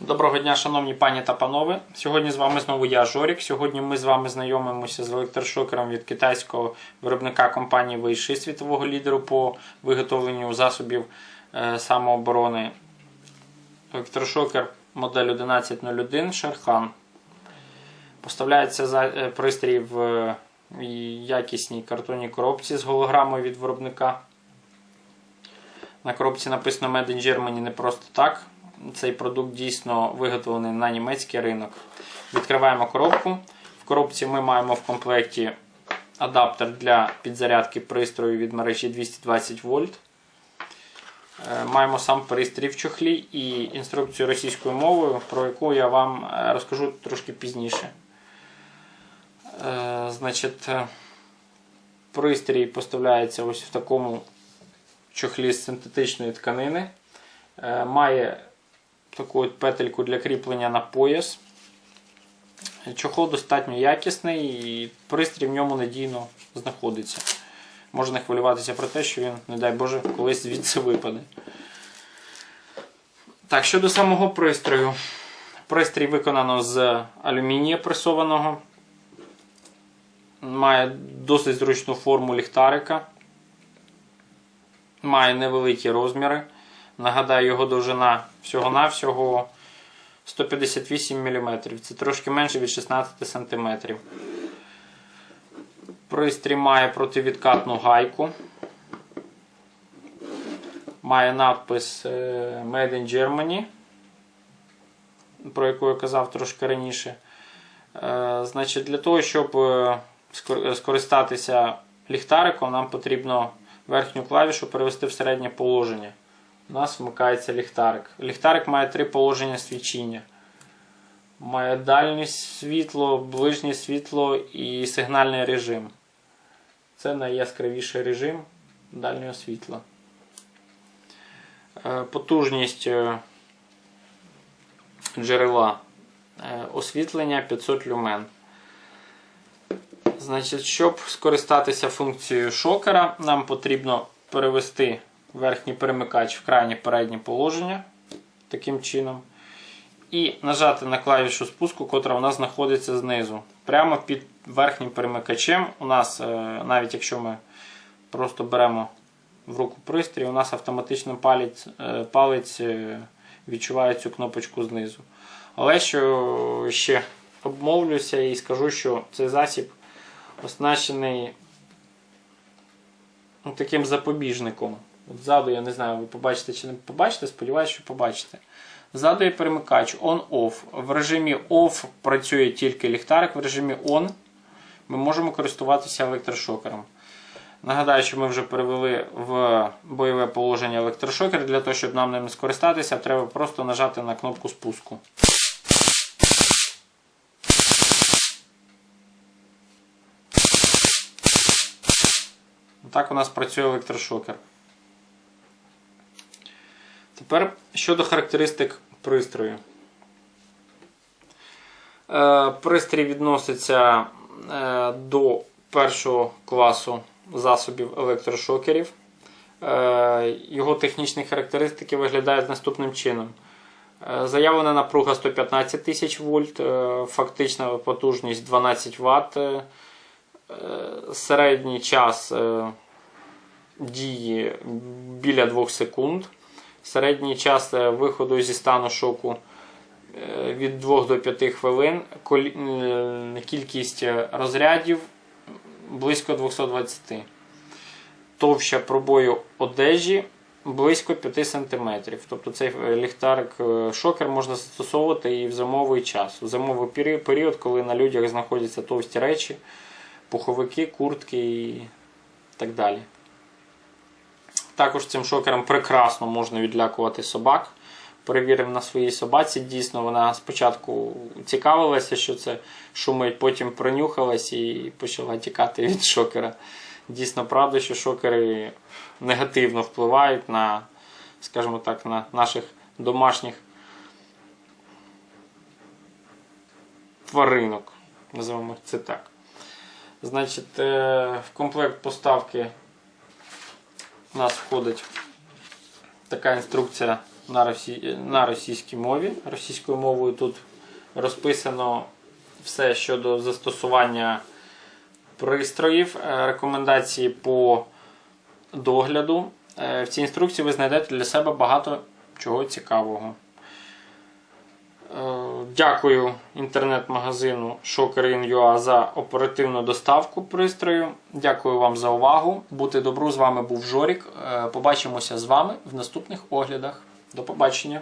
Доброго дня, шановні пані та панове. Сьогодні з вами знову я, Жорік. Сьогодні ми з вами знайомимося з електрошокером від китайського виробника компанії Вейши, світового лідеру по виготовленню засобів е, самооборони. Електрошокер модель 1101 Шерхан. Поставляється за- е, пристрій в е, якісній картонній коробці з голограмою від виробника. На коробці написано Made in Germany не просто так. Цей продукт дійсно виготовлений на німецький ринок. Відкриваємо коробку. В коробці ми маємо в комплекті адаптер для підзарядки пристрою від мережі 220 вольт. Е, Маємо сам пристрій в чохлі і інструкцію російською мовою, про яку я вам розкажу трошки пізніше. Е, Значить, е, пристрій поставляється ось в такому чохлі з синтетичної тканини. Е, Має таку от петельку для кріплення на пояс. Чохол достатньо якісний і пристрій в ньому надійно знаходиться. Можна хвилюватися про те, що він, не дай Боже, колись звідси випаде. Так, щодо самого пристрою. Пристрій виконано з алюмінія пресованого. Має досить зручну форму ліхтарика. Має невеликі розміри. Нагадаю, його довжина всього-навсього 158 мм. Це трошки менше від 16 см. Пристрій має противідкатну гайку. Має надпис е, Made in Germany, про яку я казав трошки раніше. Е, Значить, Для того, щоб е, скористатися ліхтариком, нам потрібно верхню клавішу перевести в середнє положення. У нас вмикається ліхтарик. Ліхтарик має три положення свічіння. Має дальнє світло, ближнє світло і сигнальний режим. Це найяскравіший режим дальнього світла. Е, Потужність е, джерела е, освітлення 500 люмен. Значить, щоб скористатися функцією шокера, нам потрібно перевести верхній перемикач в крайнє переднє положення таким чином. І нажати на клавішу спуску, котра у нас знаходиться знизу. Прямо під верхнім перемикачем. У нас, е, навіть якщо ми просто беремо в руку пристрій, у нас автоматично палець, е, палець е, відчуває цю кнопочку знизу. Але що ще обмовлюся і скажу, що цей засіб оснащений ну, таким запобіжником. От ззаду, я не знаю, ви побачите чи не побачите, сподіваюся, що побачите. Ззаду є перемикач on-off. В режимі OFF працює тільки ліхтарик, в режимі ON ми можемо користуватися електрошокером. Нагадаю, що ми вже перевели в бойове положення електрошокер. Для того, щоб нам ним скористатися, треба просто нажати на кнопку спуску. Так у нас працює електрошокер. Тепер щодо характеристик пристрою. Е, Пристрій відноситься е, до першого класу засобів електрошокерів. Е, Його технічні характеристики виглядають наступним чином. Заявлена напруга 115 тисяч вольт, фактична потужність 12 Вт, середній час е, дії біля 2 секунд. Середній час е, виходу зі стану шоку е, від 2 до 5 хвилин. Е, Кількість е, розрядів близько 220. Товща пробою одежі близько 5 см. Тобто цей е, ліхтарик е, шокер можна застосовувати і в зимовий час. У зимовий період, коли на людях знаходяться товсті речі, пуховики, куртки і так далі. Також цим шокером прекрасно можна відлякувати собак. Перевірив на своїй собаці. Дійсно, вона спочатку цікавилася, що це шумить, потім принюхалась і почала тікати від шокера. Дійсно, правда, що шокери негативно впливають на, скажімо так, на наших домашніх тваринок. Називаємо це так. Значить, е, в комплект поставки у нас входить така інструкція на, росі... на російській мові. Російською мовою тут розписано все щодо застосування пристроїв, е, рекомендації по догляду. Е, В цій інструкції ви знайдете для себе багато чого цікавого. Е, Дякую інтернет-магазину Shocker.in.ua за оперативну доставку пристрою. Дякую вам за увагу. Бути добру, з вами був Жорік. Е, Побачимося з вами в наступних оглядах. До побачення!